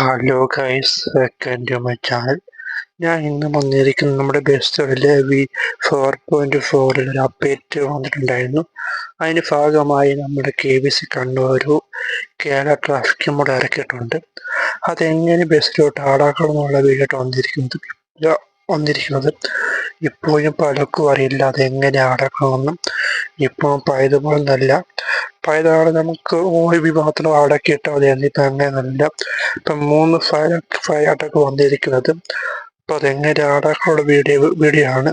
Hello guys welcome to ഞാൻ ഇന്ന് വന്നിരിക്കുന്നത് നമ്മുടെ ബെസ്റ്റോഡിലെ വി ഫോർ പോയിന്റ് ഫോറിൽ ഒരു അപ്ഡേറ്റ് വന്നിട്ടുണ്ടായിരുന്നു. അതിന്റെ ഭാഗമായി നമ്മുടെ കെ ബി സി കണ്ണൂർ ഒരു കേരള ട്രാഫിക്കും കൂടെ ഇറക്കിയിട്ടുണ്ട്. അതെങ്ങനെ ബസ്സിലോട്ട് ആടാക്കണം എന്നുള്ള വന്നിരിക്കുന്നത് വന്നിരിക്കുന്നത് ഇപ്പോഴും പലർക്കും അറിയില്ല അതെങ്ങനെ ആടാക്കണമെന്നും ഇപ്പോൾ പഴയതുപോലെ നല്ല പഴയതാണ് നമുക്ക് ഒരു വിഭാഗത്തിന് അടക്കിയിട്ടാൽ മതി. എന്നിട്ട് അങ്ങനെയല്ല ഇപ്പം മൂന്ന് ഫയൽ അറ്റാക്ക് വന്നിരിക്കുന്നത്. അപ്പോൾ അതെങ്ങനെ ആടാക്കാനുള്ള വീഡിയോ വീഡിയോ ആണ്.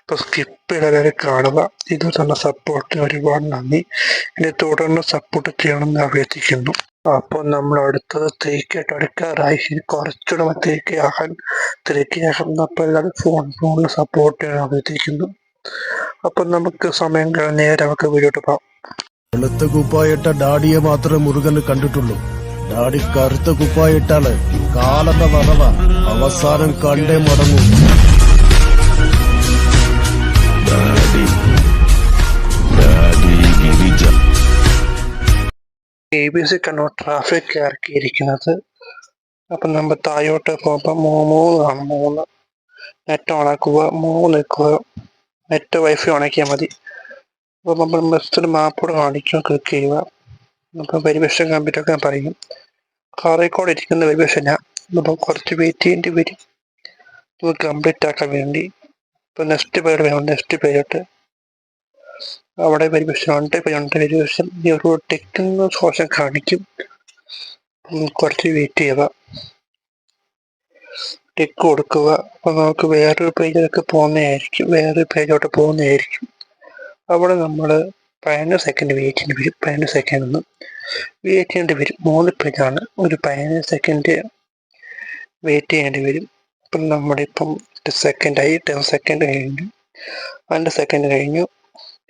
അപ്പോൾ സ്കിപ്പ് ചെയ്തവരെ കാണുക. ഇത് തന്നെ സപ്പോർട്ടിന് ഒരുപാട് നന്ദി. ഇനി തുടർന്ന് സപ്പോർട്ട് ചെയ്യണമെന്ന് അഭ്യർത്ഥിക്കുന്നു. അപ്പോൾ നമ്മൾ അടുത്തത് തേക്കായിട്ട് അടുക്കാറായി കുറച്ചുകൂടെ തേക്കയാകാൻ തേക്കയാകാൻ അപ്പോൾ എല്ലാവരും ഫോൺ ഫോണിൽ സപ്പോർട്ട് ചെയ്യാൻ അഭ്യർത്ഥിക്കുന്നു. അപ്പം നമുക്ക് സമയം കഴിഞ്ഞ് നേരെ നമുക്ക് വീഡിയോട്ട് പോകാം. വെളുത്ത കുപ്പായിട്ട ഡാഡിയെ മാത്രമേ മുരുകന് കണ്ടിട്ടുള്ളൂ. ഡാഡി കറുത്ത കുപ്പായിട്ടാണ് കാലത്തെ വറവ അവസാനം കണ്ടേ മടങ്ങൂ. A B C Kannur traffic ഇറക്കിയിരിക്കുന്നത്. അപ്പം നമ്മൾ താഴോട്ട് പോകുമ്പോൾ മൂന്ന് മൂന്ന്. നെറ്റ് ഓണാക്കുക മൂന്ന് നിൽക്കുക നെറ്റ് വൈഫൈ ഓണാക്കിയാൽ മതി. അപ്പോൾ നമ്മൾ ബസ്സിൽ മാപ്പോട് കാണിക്കുക ക്ലിക്ക് ചെയ്യുക. അപ്പോൾ പരിവേഷം കമ്പ്യൂട്ടറൊക്കെ പറയും. കാറേക്കോട് ഇരിക്കുന്ന പരിവേഷന അപ്പം കുറച്ച് വെയിറ്റ് ചെയ്യേണ്ടി വരും. നമുക്ക് കംപ്ലീറ്റ് ആക്കാൻ വേണ്ടി. ഇപ്പോൾ നെക്സ്റ്റ് പേര് വേണം നെക്സ്റ്റ് പേരിട്ട് അവിടെ പരിവേഷം ഉണ്ട് ഉണ്ട് പരിവേഷം ഈ ഒരു ടെക്കുന്ന ശോഷം കാണിക്കും. കുറച്ച് വെയിറ്റ് ചെയ്യുക. ടിക്ക് കൊടുക്കുക. അപ്പോൾ നമുക്ക് വേറൊരു പേജിലൊക്കെ പോകുന്നതായിരിക്കും. വേറൊരു പേജോട്ട് പോകുന്നതായിരിക്കും. അവിടെ നമ്മൾ പതിനഞ്ച് സെക്കൻഡ് വെയിറ്റ് ചെയ്യേണ്ടി വരും. പതിനഞ്ച് സെക്കൻഡ് ഒന്ന് വെയിറ്റ് ചെയ്യേണ്ടി വരും. മൂന്ന് പേജാണ്. ഒരു പതിനഞ്ച് സെക്കൻഡ് വെയിറ്റ് ചെയ്യേണ്ടി വരും. ഇപ്പം നമ്മുടെ ഇപ്പം സെക്കൻഡായി ടെൻ സെക്കൻഡ് കഴിഞ്ഞു. രണ്ട് സെക്കൻഡ് കഴിഞ്ഞു.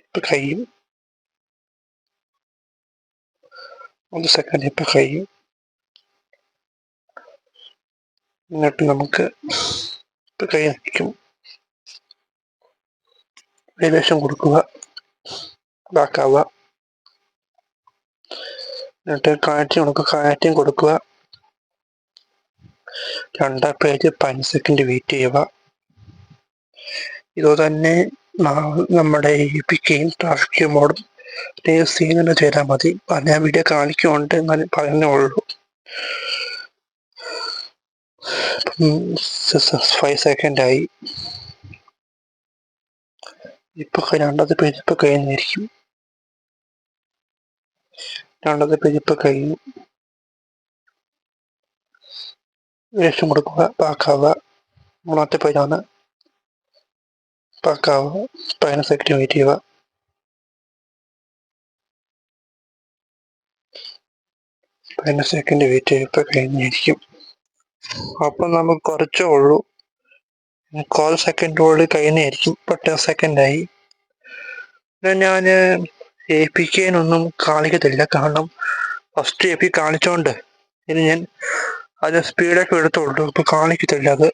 ഇപ്പം കഴിയും. ഒന്ന് സെക്കൻഡ് ഇപ്പം കഴിയും. എന്നിട്ട് നമുക്ക് കൈ നിൽക്കും ഏകദേശം കൊടുക്കുക. ഇതാക്കാവുക. എന്നിട്ട് കാറ്റും നമുക്ക് കാറ്റും കൊടുക്കുക. രണ്ടാം പേജ് പതിനഞ്ച് സെക്കൻഡ് വെയിറ്റ് ചെയ്യുക. ഇതോ തന്നെ നാ- നമ്മുടെ ഈ പിക്കയും ട്രാഫിക് മോഡും സീൻ തന്നെ ചെയ്താൽ മതി. ഞാൻ വീഡിയോ കാണിക്കുന്നുണ്ട് എന്നാലും പറയുന്നേ ഉള്ളൂ ഫൈവ് സെക്കൻഡ് ആയി. ഇപ്പൊ രണ്ടാമത്തെ പേജ് ഇപ്പൊ കഴിഞ്ഞിരിക്കും. രണ്ടാമത്തെ പേജ് ഇപ്പൊ കഴിഞ്ഞു. വേഷം കൊടുക്കുക പാക്കാവുക മൂന്നാമത്തെ പേജാണ് പാക്കാവുക പതിനഞ്ച് സെക്കൻഡ് വെയിറ്റ് ചെയ്യുക. പതിനഞ്ച് സെക്കൻഡ് വെയിറ്റ് ചെയ്യുക ഇപ്പൊ കഴിഞ്ഞിരിക്കും. അപ്പം നമുക്ക് കുറച്ചേ ഉള്ളൂ. കോൾ സെക്കൻഡോട് കഴിഞ്ഞായിരിക്കും. ടെൻ സെക്കൻഡായി ഞാൻ എ പി കെനൊന്നും കാണിക്കത്തില്ല. കാരണം ഫസ്റ്റ് എ പി കാണിച്ചോണ്ട് ഇനി ഞാൻ അത് സ്പീഡൊക്കെ എടുത്തോളൂ. ഇപ്പം കാണിക്കത്തില്ല അത്.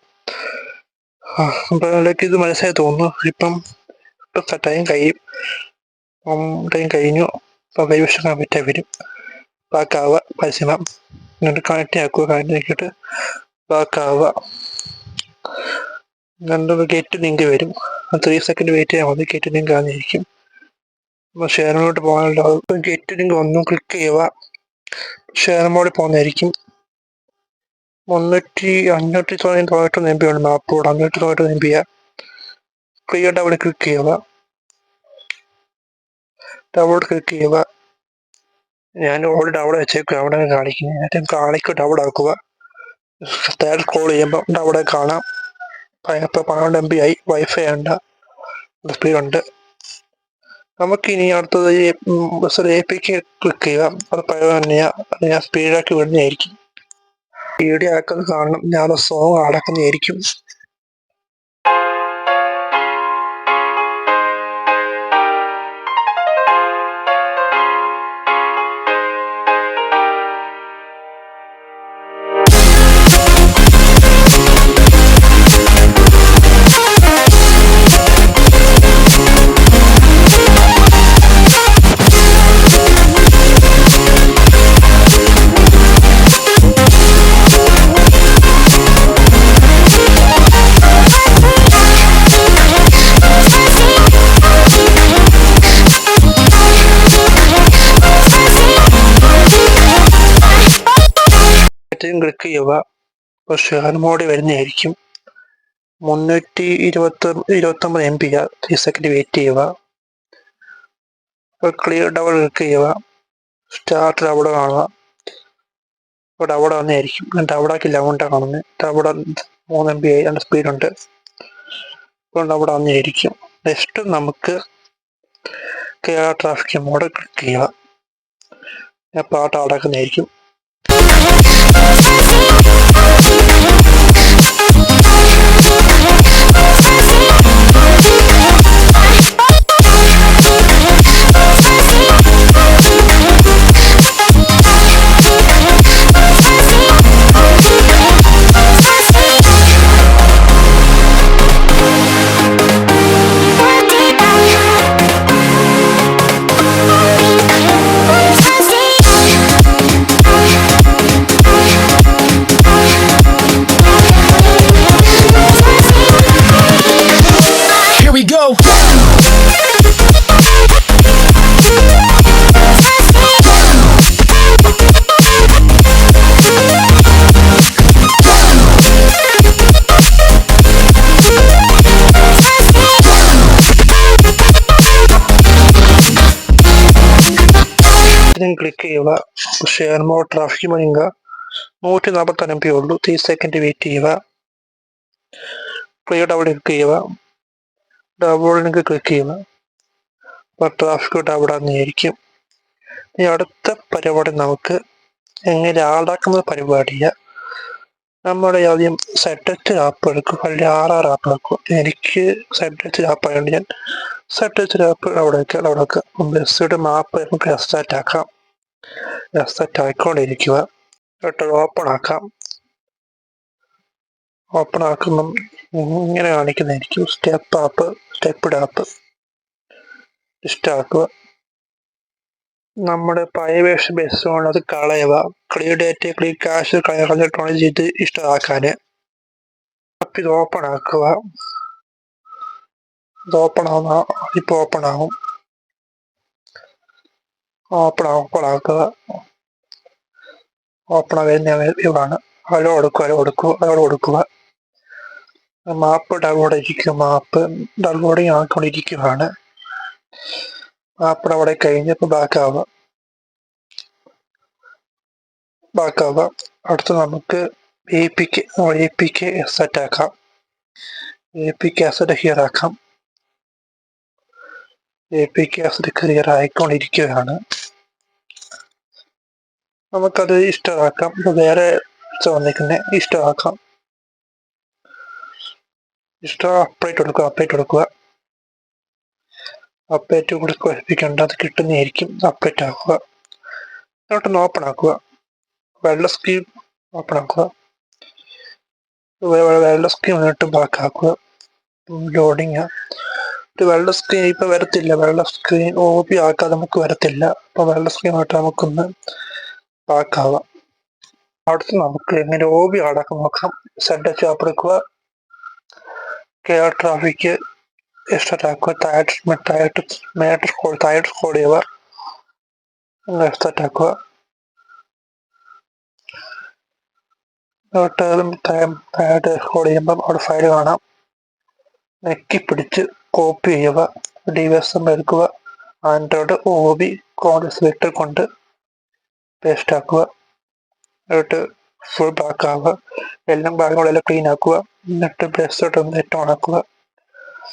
അപ്പൊ ഇത് മനസ്സിലായി തോന്നുന്നു. ഇപ്പം ഇപ്പം ടൈം കഴിയും. ടൈം കഴിഞ്ഞു. അപ്പം കൈവശം പറ്റാൻ വരും. ബാക്കാവുക. പരസ്യം എന്നിട്ട് കണക്ട് ആക്കുക. കണക്ട് ആക്കിയിട്ട് ബാക്കാവുക രണ്ടൊരു ഗേറ്റ് ലിങ്ക് വരും. ത്രീ സെക്കൻഡ് വെയിറ്റ് ചെയ്യാൻ മതി. ഗേറ്റ് ലിങ്ക് ആണെന്നിരിക്കും ഷെയർ ഷെയറിലോട്ട് പോകാനുള്ള ഇപ്പം ഗേറ്റ് ലിങ്ക് ഒന്നും ക്ലിക്ക് ചെയ്യുക. ഷെയർ മോഡിൽ പോകുന്നതായിരിക്കും മുന്നൂറ്റി അഞ്ഞൂറ്റി തൊണ്ണൂറ്റി തൊണ്ണൂറ്റൊന്ന് എം ബി ഉണ്ട് മാപ്പോട് അഞ്ഞൂറ്റി തൊണ്ണൂറ്റൊന്ന് M P clear double click ചെയ്യുക. ഡബിൾ ക്ലിക്ക് ചെയ്യുക. ഞാൻ ഓൾറെഡി അവിടെ വെച്ചേക്കും അവിടെ കാണിക്കുന്നത് ഞാൻ കാണിക്കും അവിടെ ആക്കുക തേർഡ് കോൾ ചെയ്യുമ്പോൾ അവിടെ കാണാം. ഇപ്പോൾ പന്ത്രണ്ട് എം ബി ആയി വൈഫൈ ഉണ്ട് സ്പീഡ് ഉണ്ട്. നമുക്കിനി അടുത്തത് ഈ എ പിക്ക് ക്ലിക്ക് ചെയ്യുക അത് പഴയ ഞാൻ സ്പീഡാക്കി വിടുന്നതായിരിക്കും. വീഡിയോ ആക്കുന്നത് കാണണം. ഞാൻ സോങ് അടക്കുന്നതായിരിക്കും. അപ്പോൾ ഷെയർ മോഡ് വരുന്നതായിരിക്കും. മുന്നൂറ്റി ഇരുപത്തി ഇരുപത്തൊമ്പത് M P three second wait ചെയ്യുക. ക്ലിയർ ഡബിൾ ക്ലിക്ക് ചെയ്യുക. സ്റ്റാർട്ട് അവിടെ കാണുക. ഇവിടെ അവിടെ വന്നായിരിക്കും എന്നിട്ട് അവിടേക്ക് ലെവന്റെ കാണുന്നത്. അവിടെ മൂന്ന് എം ബി ആയി രണ്ട് സ്പീഡുണ്ട് അതുകൊണ്ട് അവിടെ വന്നായിരിക്കും നെക്സ്റ്റ് നമുക്ക് കേരള ട്രാഫിക് മോഡ് ക്ലിക്ക് ചെയ്യുക. പാട്ട് അടക്കുന്നതായിരിക്കും Oh, oh, oh, ക്ലിക്ക് ചെയ്യുക ഷെയർ മോർ ട്രാഫിക് മണിങ്ങ നൂറ്റി നാൽപ്പത്തി എം പി ഉള്ളൂ. ത്രീ സെക്കൻഡ് വെയിറ്റ് ചെയ്യുക. പ്രിയ ഡബിൾ ക്ലിക്ക് ചെയ്യുക. ഡബിളിലേക്ക് ക്ലിക്ക് ചെയ്യുക. അപ്പോൾ ട്രാഫിക് ഡബിൾ ആയിരിക്കും. ഇനി അടുത്ത പരിപാടി നമുക്ക് എങ്ങനെ ആളാക്കുന്ന പരിപാടിയാണ് നമ്മുടെ ആദ്യം സെറ്റച്ച് ആപ്പ് എടുക്കും. അല്ലെങ്കിൽ ആർ ആർ ആപ്പ് എടുക്കും. എനിക്ക് സെറ്റച്ച് ആപ്പ് ആയതുകൊണ്ട് ഞാൻ സെറ്റച്ച് ആപ്പ് അവിടെ വെക്കാം. അവിടെ വെക്കാം. ബസ്സിയുടെ മാപ്പ് നമുക്ക് സ്റ്റാർട്ട് ആക്കാം. റെസ്റ്റാർട്ട് ആയിക്കൊണ്ടിരിക്കുക. എന്നിട്ട് ഓപ്പൺ ആക്കാം. ഓപ്പൺ ആക്കുന്ന. ഇങ്ങനെ കാണിക്കുന്നതായിരിക്കും സ്റ്റെപ്പ് ആപ്പ് സ്റ്റെപ്പ് ആപ്പ് ഇഷ്ടമാക്കുക നമ്മുടെ പഴയ വേഷം കൊണ്ട് അത് കളയുക. ക്ലിയർ ഡേറ്റ് ക്ലിയർ ക്യാഷ് കളഞ്ഞിട്ടാണ് ചെയ്ത് ഇഷ്ടമാക്കാൻ. അപ്പം ഇത് ഓപ്പൺ ആക്കുക. ഇത് ഓപ്പൺ ആവുന്ന ഇപ്പോൾ ഓപ്പൺ ആവും. ഓപ്പൺ ഓപ്പൺ ആക്കുക വരുന്ന ഇതാണ് അലോ കൊടുക്കുക അലോ കൊടുക്കുക അലോ കൊടുക്കുക. മാപ്പ് ഡൗൺലോഡ് ഇരിക്കും മാപ്പ് ഡൗൺലോഡിങ് ആക്കിക്കൊണ്ടിരിക്കുകയാണ് മാപ്പ് അവിടെ കഴിഞ്ഞപ്പോൾ ബാക്കാവുക ബാക്കാവുക അടുത്ത് നമുക്ക് എ പിക്ക് എ പിക്ക് സെറ്റ് ആക്കാം. എ പി കാസറ്റ് ഹിയർ ആക്കാം. എ പി കാസറ്റ് ക്ലിയർ ആയിക്കൊണ്ടിരിക്കുകയാണ്. നമുക്കത് ഇഷ്ടമാക്കാം. വേറെ വന്നിരിക്കുന്നത് ഇഷ്ടമാക്കാം. ഇഷ്ടം അപ്ഡേറ്റ് കൊടുക്കുക അപ്ഡേറ്റ് കൊടുക്കുക. അപ്ഡേറ്റ് കൂടി ക്വലിഫിക്കേണ്ട അത് കിട്ടുന്നതായിരിക്കും. അപ്ഡേറ്റ് ആക്കുക. എന്നിട്ടൊന്ന് ഓപ്പൺ ആക്കുക. വെള്ള സ്കീം ഓപ്പൺ ആക്കുക. വെള്ള സ്കീം എന്നിട്ട് ബാക്ക് ആക്കുക. ലോഡിങ് ഒരു വെള്ള സ്ക്രീൻ ഇപ്പൊ വരത്തില്ല. വെള്ള സ്ക്രീൻ ഓ പി ആക്കാതെ നമുക്ക് വരത്തില്ല. അപ്പൊ വെള്ള സ്ക്രീൻ ആയിട്ട് നമുക്കൊന്ന് ബാക്കാവാം അടുത്ത് നമുക്ക് എങ്ങനെ ഒ ബി അടക്കം നോക്കാം സെഡ് ചാപ്പ് എടുക്കുക കെയർ ട്രാഫിക് എക്സ്റ്റാക്കുക തയറ്റ് താഴോട്ട് മേട്ട് സ്കോൾ താഴോട്ട് സ്കോൾ ചെയ്യുക താഴോട്ട് സ്കോൾ ചെയ്യുമ്പം അവിടെ ഫയൽ കാണാം. നെക്കി പിടിച്ച് കോപ്പി ചെയ്യുക ഡി എസ് എം എടുക്കുക ആൻഡ്രോയിഡ് ഒ ബി കോൺഗ്രസ് വെക്ടർ കൊണ്ട് പേസ്റ്റ് ആക്കുക. എന്നിട്ട് ഫുൾ ബാക്ക് ആവുക. എല്ലാം ഭാഗങ്ങളെല്ലാം ക്ലീൻ ആക്കുക. എന്നിട്ട് ബസ് ഒന്ന് നെറ്റ് ഓൺ ആക്കുക.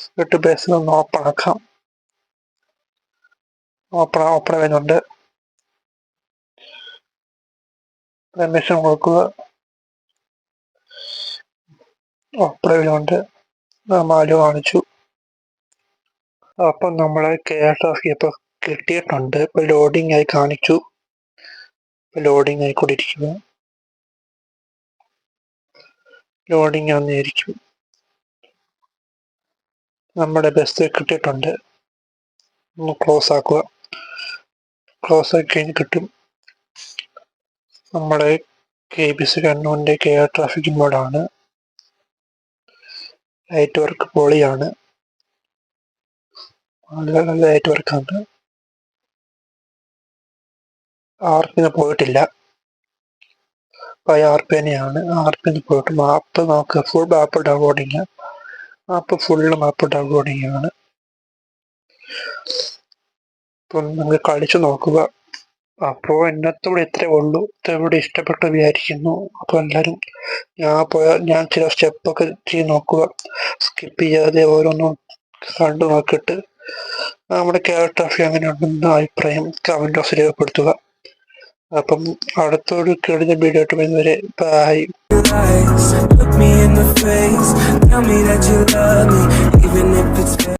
എന്നിട്ട് ബസ് ഒന്ന് ഓപ്പൺ ആക്കാം. ഓപ്പൺ ഓപ്പൺ വരുന്നുണ്ട്. പെർമിഷൻ കൊടുക്കുക. ഓപ്പൺ വരുന്നുണ്ട്. മാലു കാണിച്ചു. അപ്പം നമ്മളെ കെ എസ് ആർ എഫ് ഇപ്പൊ കിട്ടിയിട്ടുണ്ട്. ഇപ്പൊ ലോഡിംഗ് ആയി കാണിച്ചു. ലോഡിംഗ് ആയിക്കൊണ്ടിരിക്കുന്നു ലോഡിംഗ് ആണെന്നിരിക്കും നമ്മുടെ ബസ് കിട്ടിയിട്ടുണ്ട്. ഒന്ന് ക്ലോസ് ആക്കുക. ക്ലോസ് ആക്കി കഴിഞ്ഞ് കിട്ടും. നമ്മുടെ കെ ബി സി കണ്ണൂരിന്റെ കെ ആർ ട്രാഫിക് ബോർഡാണ് ലൈറ്റ് വർക്ക് പൊളിയാണ്. നല്ല നല്ല ലൈറ്റ് വർക്കാണ് ഇത് പോയിട്ടില്ല. ബൈ തന്നെയാണ്. ആർപ്പിന് പോയിട്ട് മാപ്പ് നമുക്ക് full map downloading map full map downloading ആണ്. അപ്പം നിങ്ങൾ കളിച്ചു നോക്കുക. അപ്പോൾ എന്നത്തോടെ ഇത്രേ ഉള്ളൂ. ഇതോടെ ഇഷ്ടപ്പെട്ടു വിചാരിക്കുന്നു. അപ്പോൾ എല്ലാവരും ഞാൻ പോയ ഞാൻ ചില സ്റ്റെപ്പൊക്കെ ചെയ്ത് നോക്കുക. സ്കിപ്പ് ചെയ്യാതെ ഓരോന്നും കണ്ടു നോക്കിയിട്ട് നമ്മുടെ ക്യാരക്ടർ അങ്ങനെ ഉണ്ടെന്ന അഭിപ്രായം? കമന്റ് ബോക്സിൽ രേഖപ്പെടുത്തുക. അപ്പം അടുത്തൊരു കേടുന്ന വീഡിയോ ആയിട്ട് വരുന്നവരെ bye. Look me in the face, tell me that you love me, even if it's.